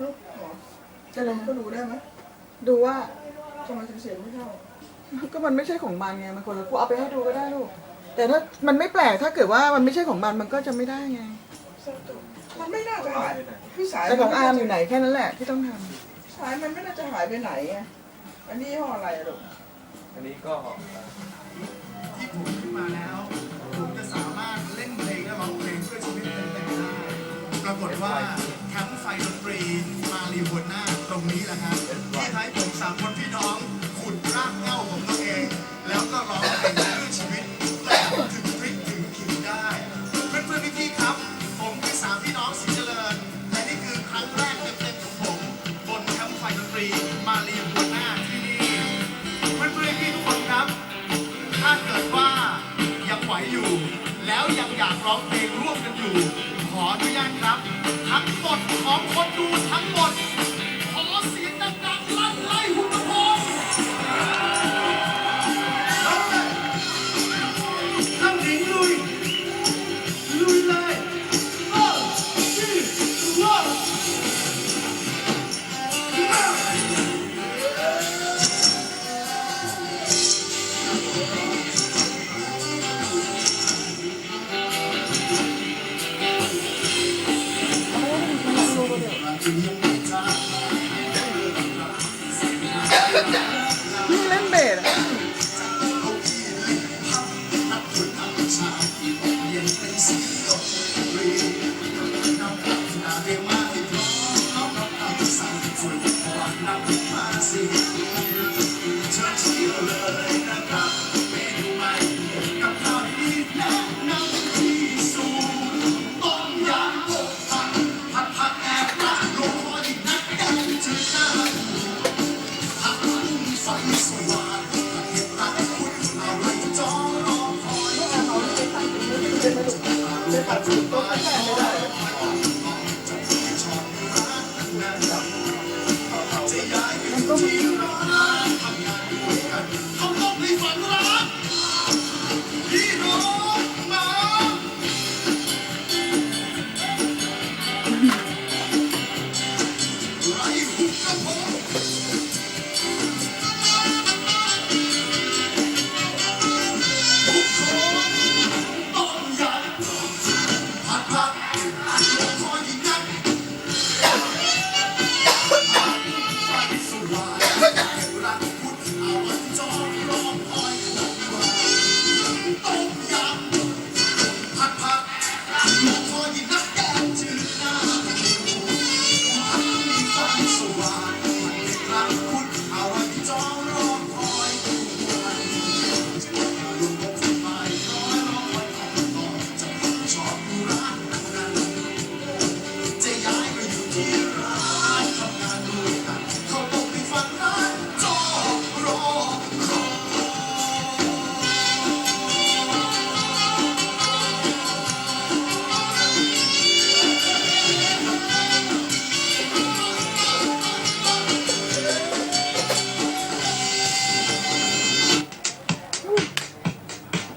ลูกหมอจะเลยก็ดูได้ไหมดูว่าทำไมถึงเสียงไม่เข้าก็มันไม่ใช่ของมันไงมันคนละกูเอาไปให้ดูก็ได้ลูก แต่ถ้ามันไม่แปลกถ้าเกิดว่ามันไม่ใช่ของมันมันก็จะไม่ได้ไงมันไม่น่าจะหายคือสายแต่ของอาร์มอยู่ไหนแค่นั้นแหละที่ต้องทำสายมันไม่น่าจะหายไปไหนไงอันนี้ยี่ห้ออะไรอะลูกอันนี้ก็ที่ผมขึ้นมาแล้วผมจะสามารถเล่นเพลงและร้องเพลงเพื่อชีวิตเต็มๆได้ปรากฏว่าแคมป์ไฟ ดนตรีมารีหัวหน้าตรงนี้แหละครับที่ท้ายผมสามคนพี่น้องขุดรากเหง้าของตัวเอง แล้วก็ร้องเพลงเพื่อชีวิตแบบถึงพริกถึงขิงได้ เพื่อนเพี่ๆครับ ผมคือสามพี่น้องสีเจริญและนี่คือครั้งแรกเต็มๆของผมบนแคมป์ไฟดนตรีมารีหัว แล้วยังอยากร้องเพลงร่วมกันอยู่ ขออนุญาตครับ ทั้งหมดของคนดูทั้งหมด มันก็ไม่ได้